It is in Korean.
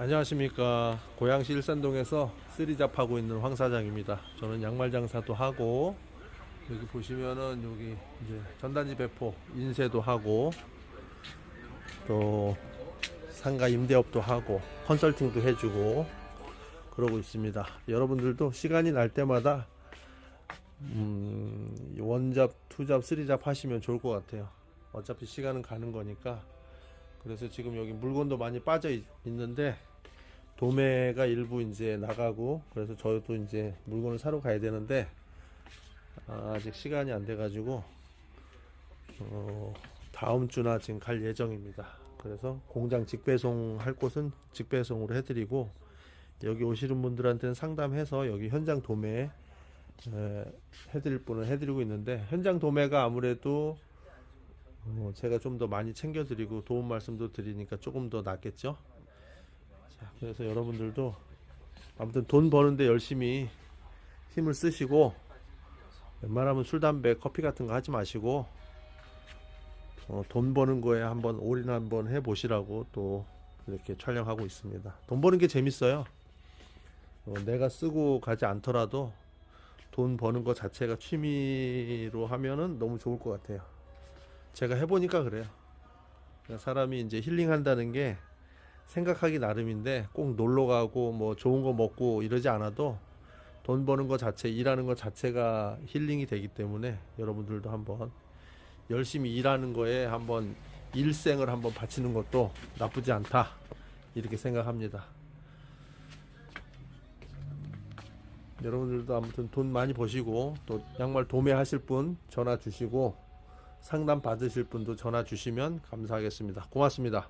안녕하십니까. 고양시 일산동에서 쓰리잡 하고 있는 황 사장입니다. 저는 양말 장사도 하고 여기 보시면은 여기 이제 전단지 배포 인쇄도 하고 또 상가 임대업도 하고 컨설팅도 해주고 그러고 있습니다. 여러분들도 시간이 날 때마다 음, 원잡, 투잡, 쓰리잡 하시면 좋을 것 같아요. 어차피 시간은 가는 거니까. 그래서 지금 여기 물건도 많이 빠져 있, 있는데 도매가 일부 이제 나가고 그래서 저도 이제 물건을 사러 가야 되는데 아, 아직 시간이 안 돼 가지고 어, 다음 주나 지금 갈 예정입니다. 그래서 공장 직배송 할 곳은 직배송으로 해드리고 여기 오시는 분들한테는 상담해서 여기 현장 도매 에, 해드릴 분은 해드리고 있는데 현장 도매가 아무래도 어, 제가 좀 더 많이 챙겨드리고 도움 말씀도 드리니까 조금 더 낫겠죠. 자, 그래서 여러분들도 아무튼 돈 버는데 열심히 힘을 쓰시고 웬만하면 술, 담배, 커피 같은 거 하지 마시고 어, 돈 버는 거에 한번 올인 한번 해보시라고 또 이렇게 촬영하고 있습니다. 돈 버는 게 재밌어요. 어, 내가 쓰고 가지 않더라도 돈 버는 거 자체가 취미로 하면은 너무 좋을 것 같아요. 제가 해보니까 그래요. 그러니까 사람이 이제 힐링한다는 게 생각하기 나름인데 꼭 놀러 가고 뭐 좋은 거 먹고 이러지 않아도 돈 버는 거 자체, 일하는 거 자체가 힐링이 되기 때문에 여러분들도 한번 열심히 일하는 거에 한번 일생을 한번 바치는 것도 나쁘지 않다. 이렇게 생각합니다. 여러분들도 아무튼 돈 많이 버시고 또 양말 도매하실 분 전화 주시고 상담 받으실 분도 전화 주시면 감사하겠습니다. 고맙습니다.